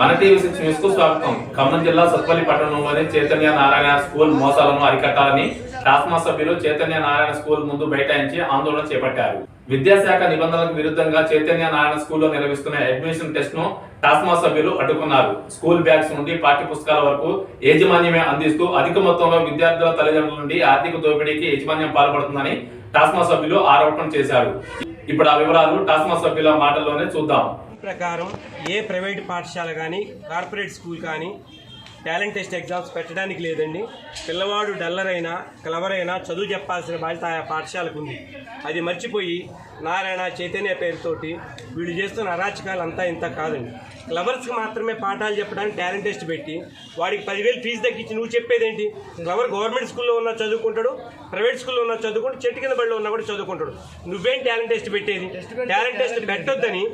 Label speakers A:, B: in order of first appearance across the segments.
A: మన TV six న్యూస్కు స్వాగతం. ఖమ్మం జిల్లా సత్పల్లి పట్టణంలోని చైతన్య నారాయణ స్కూల్ మోసాలను అరికట్టాలని టాస్మా సభ్యులు చైతన్య నారాయణ స్కూల్ ముందు బైఠాయించి ఆందోళన చేపట్టారు. విద్యాశాఖ నిబంధనలకు విరుద్ధంగా చైతన్య నారాయణ స్కూల్లో నిర్వహిస్తున్న అడ్మిషన్ టెస్ట్ను టాస్మా సభ్యులు అడ్డుకున్నారు. స్కూల్ బ్యాగ్స్ నుండి పాఠ్య పుస్తకాల వరకు యాజమాన్యమే అందిస్తూ అధిక మొత్తంలో విద్యార్థుల తల్లిదండ్రుల నుండి ఆర్థిక దోపిడీకి యాజమాన్యం పాల్పడుతుందని టాస్మా సభ్యులు ఆరోపణ చేశారు. ఇప్పుడు ఆ వివరాలు టాస్మా సభ్యుల మాటల్లోనే చూద్దాం.
B: ప్రకారం ఏ ప్రైవేట్ పాఠశాల కానీ కార్పొరేట్ స్కూల్ కానీ టాలెంట్ టెస్ట్ ఎగ్జామ్స్ పెట్టడానికి లేదండి. పిల్లవాడు డల్లర్ అయినా క్లవర్ అయినా చదువు చెప్పాల్సిన బాధ్యత ఆయా పాఠశాలకు ఉంది. అది మర్చిపోయి నారాయణ చైతన్య పేరుతోటి వీళ్ళు చేస్తున్న అరాచకాలు అంతా ఇంత కాదండి. క్లవర్స్కి మాత్రమే పాఠాలు చెప్పడానికి టాలెంట్ టెస్ట్ పెట్టి వాడికి పదివేలు ఫీజు తగ్గించి నువ్వు చెప్పేదేంటి? క్లవర్ గవర్నమెంట్ స్కూల్లో ఉన్న చదువుకుంటాడు ప్రైవేట్ స్కూల్లో ఉన్న చదువుకుంటూ చెట్టు కింద బడిలో ఉన్నా కూడా చదువుకుంటాడు. నువ్వేం టాలెంట్ టెస్ట్ పెట్టేది? టాలెంట్ టెస్ట్ పెట్టొద్దని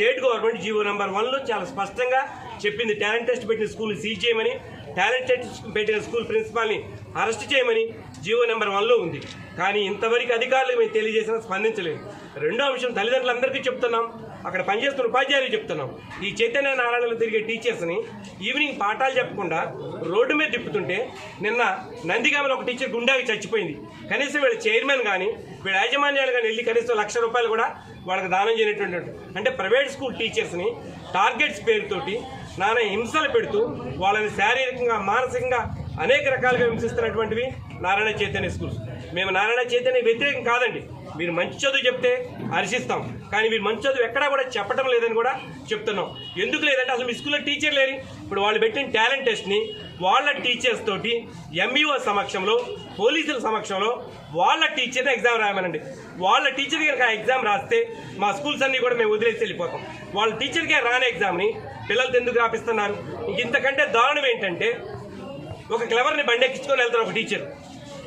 B: స్టేట్ గవర్నమెంట్ జీవో నెంబర్ వన్లో చాలా స్పష్టంగా చెప్పింది. టాలెంట్ టెస్ట్ పెట్టిన స్కూల్ సీజ్ చేయమని టాలెంట్ టెస్ట్ పెట్టిన స్కూల్ ప్రిన్సిపాల్ని అరెస్ట్ చేయమని జీవో నెంబర్ వన్లో ఉంది. కానీ ఇంతవరకు అధికారులు మేము తెలియజేసినా స్పందించలేదు. రెండో అంశం తల్లిదండ్రులందరికీ చెప్తున్నాం. అక్కడ పనిచేస్తున్న ఉపాధ్యాయులు చెప్తున్నాం ఈ చైతన్య నారాయణలు తిరిగే టీచర్స్ని ఈవినింగ్ పాఠాలు చెప్పకుండా రోడ్డు మీద తిప్పుతుంటే నిన్న నందిగామలో ఒక టీచర్ గుండాకి చచ్చిపోయింది. కనీసం వీళ్ళ చైర్మన్ కానీ వీళ్ళ యాజమాన్యాలు కానీ వెళ్ళి కనీసం లక్ష రూపాయలు కూడా వాళ్ళకి దానం చేయనటువంటి అంటే ప్రైవేట్ స్కూల్ టీచర్స్ని టార్గెట్స్ పేరుతోటి నానా హింసలు పెడుతూ వాళ్ళని శారీరకంగా మానసికంగా అనేక రకాలుగా హింసిస్తున్నటువంటివి నారాయణ చైతన్య స్కూల్స్ మేము నారాయణ చైతన్య వ్యతిరేకం కాదండి. మీరు మంచి చదువు చెప్తే హర్షిస్తాం. కానీ మీరు మంచి చదువు ఎక్కడా కూడా చెప్పడం లేదని కూడా చెప్తున్నాం. ఎందుకు లేదంటే అసలు మీ స్కూల్లో టీచర్ లేరు. ఇప్పుడు వాళ్ళు పెట్టిన టాలెంట్ టెస్ట్ని వాళ్ళ టీచర్స్ తోటి ఎంఈఓ సమక్షంలో పోలీసుల సమక్షంలో వాళ్ళ టీచర్ని ఎగ్జామ్ రాయమనండి. వాళ్ళ టీచర్ కనుక ఆ ఎగ్జామ్ రాస్తే మా స్కూల్స్ అన్నీ కూడా మేము వదిలేసి వెళ్ళిపోతాం. వాళ్ళ టీచర్కే రాని ఎగ్జామ్ని పిల్లలతో ఎందుకు రాపిస్తున్నారు? ఇంతకంటే దారుణం ఏంటంటే ఒక క్లవర్ని బండెక్కించుకొని వెళ్తారు ఒక టీచర్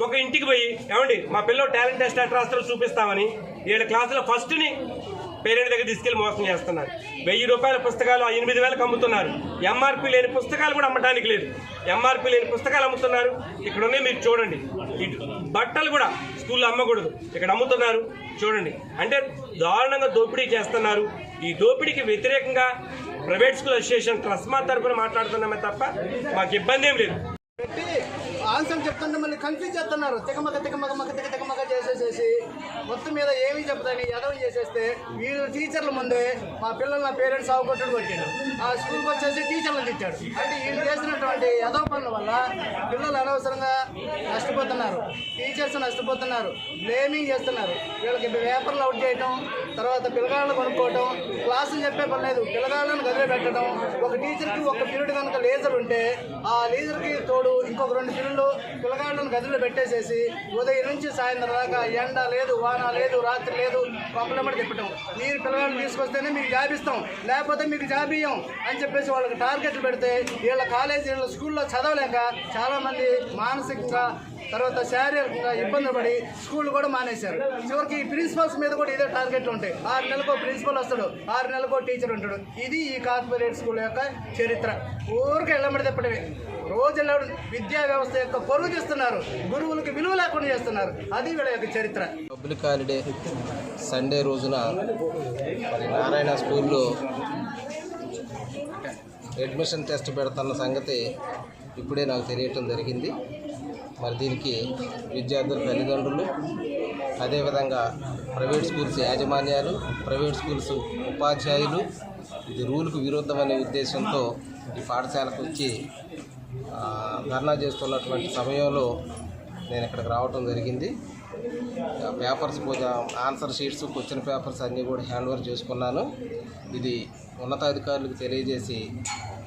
B: ఒక ఇంటికి పోయి ఏమండి మా పిల్లలు టాలెంట్ టెస్ట్ ఎట్లా రాస్తారో చూపిస్తామని ఏడు క్లాసులో ఫస్ట్ని పేరెంట్ దగ్గర తీసుకెళ్ళి మోసం చేస్తున్నారు. వెయ్యి రూపాయల పుస్తకాలు ఎనిమిది వేలకు అమ్ముతున్నారు. ఎంఆర్పి లేని పుస్తకాలు కూడా అమ్మడానికి లేదు. ఎంఆర్పి లేని పుస్తకాలు అమ్ముతున్నారు. ఇక్కడ ఉన్నాయి మీరు చూడండి. బట్టలు కూడా స్కూల్లో అమ్మకూడదు. ఇక్కడ అమ్ముతున్నారు. చూడండి. అంటే దారుణంగా దోపిడీ చేస్తున్నారు. ఈ దోపిడీకి వ్యతిరేకంగా ప్రైవేట్ స్కూల్ అసోసియేషన్ ట్రస్మా తరఫున మాట్లాడుతున్నామే తప్ప మాకు ఇబ్బంది ఏం లేదు.
C: చెప్తుంటే మళ్ళీ కన్ఫ్యూజ్ చేస్తున్నారు. తెగమగ తెగమగ మగ తెగ తెగమగ చేసేసి మొత్తం మీద ఏమి చెప్పదని ఎదవం చేసేస్తే వీళ్ళు టీచర్ల ముందే మా పిల్లలు నా పేరెంట్స్ సాగుకొట్టుడు కొట్టాడు. ఆ స్కూల్కి వచ్చేసి టీచర్లను తిట్టాడు. అంటే వీళ్ళు చేసినటువంటి ఎదవ పనుల వల్ల పిల్లలు అనవసరంగా నష్టపోతున్నారు. టీచర్స్ నష్టపోతున్నారు. బ్లేమింగ్ చేస్తున్నారు. వీళ్ళకి పేపర్లు అవుట్ చేయటం తర్వాత పిల్లగాళ్ళను కొనుక్కోవటం క్లాసులు చెప్పే పని లేదు. పిల్లగాళ్ళను గదిలో పెట్టడం ఒక టీచర్కి ఒక పీరియడ్ కనుక లేజర్ ఉంటే ఆ లేజర్కి తోడు ఇంకొక రెండు పీరియడ్లు పిల్లగాళ్ళను గదిలో పెట్టేసేసి ఉదయం నుంచి సాయంత్రం దాకా ఎండ లేదు వాన లేదు రాత్రి లేదు పంపలమ్మడి చెప్పటం మీరు పిల్లలను తీసుకొస్తేనే మీకు జాబ్ ఇస్తాం. లేకపోతే మీకు జాబ్ ఇయ్యం అని చెప్పేసి వాళ్ళకి టార్గెట్లు పెడితే వీళ్ళ కాలేజీ వీళ్ళ స్కూల్లో చదవలేక చాలామంది మానసికంగా తర్వాత శారీరకంగా ఇబ్బంది పడి స్కూల్ కూడా మానేశారు. చివరికి ఈ ప్రిన్సిపల్స్ మీద కూడా ఇదే టార్గెట్ ఉంటాయి. ఆరు నెలలకు ప్రిన్సిపల్ వస్తాడు ఆరు నెలలకు టీచర్ ఉంటాడు. ఇది ఈ కార్పొరేట్ స్కూల్ యొక్క చరిత్ర. ఊరికి వెళ్ళబడి తిప్పడమే. రోజు వెళ్ళడం విద్యా వ్యవస్థ యొక్క పొరుగు చేస్తున్నారు గురువులకి విలువ లేకుండా చేస్తున్నారు. అది వీళ్ళ యొక్క చరిత్ర.
D: పబ్లిక్ హాలిడే సండే రోజున మరి నారాయణ స్కూల్లో అడ్మిషన్ టెస్ట్ పెడుతున్న సంగతి ఇప్పుడే నాకు తెలియటం జరిగింది. మరి దీనికి విద్యార్థుల తల్లిదండ్రులు అదేవిధంగా ప్రైవేట్ స్కూల్స్ యాజమాన్యాలు ప్రైవేట్ స్కూల్స్ ఉపాధ్యాయులు ఇది రూల్కు విరుద్ధమనే ఉద్దేశంతో ఈ పాఠశాలకు వచ్చి ధర్నా చేస్తున్నటువంటి సమయంలో నేను ఇక్కడికి రావటం జరిగింది. Papers answer sheets question papers అన్నీ కూడా హ్యాండ్ ఓవర్ చేసుకున్నాను. ఇది ఉన్నతాధికారులకు తెలియజేసి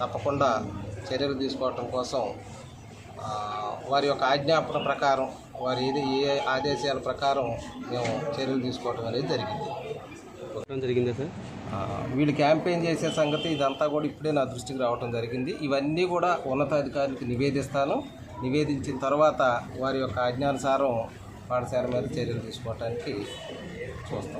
D: తప్పకుండా చర్యలు తీసుకోవటం కోసం వారి యొక్క ఆజ్ఞాపన ప్రకారం వారి ఏది ఏ ఆదేశాల ప్రకారం మేము చర్యలు తీసుకోవటం అనేది జరిగింది.
B: జరిగిందా సార్?
D: వీళ్ళు క్యాంపెయిన్ చేసే సంగతి ఇదంతా కూడా ఇప్పుడే నా దృష్టికి రావటం జరిగింది. ఇవన్నీ కూడా ఉన్నతాధికారులకు నివేదిస్తాను. నివేదించిన తర్వాత వారి యొక్క ఆజ్ఞానుసారం పాఠశాల మీద చర్యలు తీసుకోవటానికి చూస్తాం.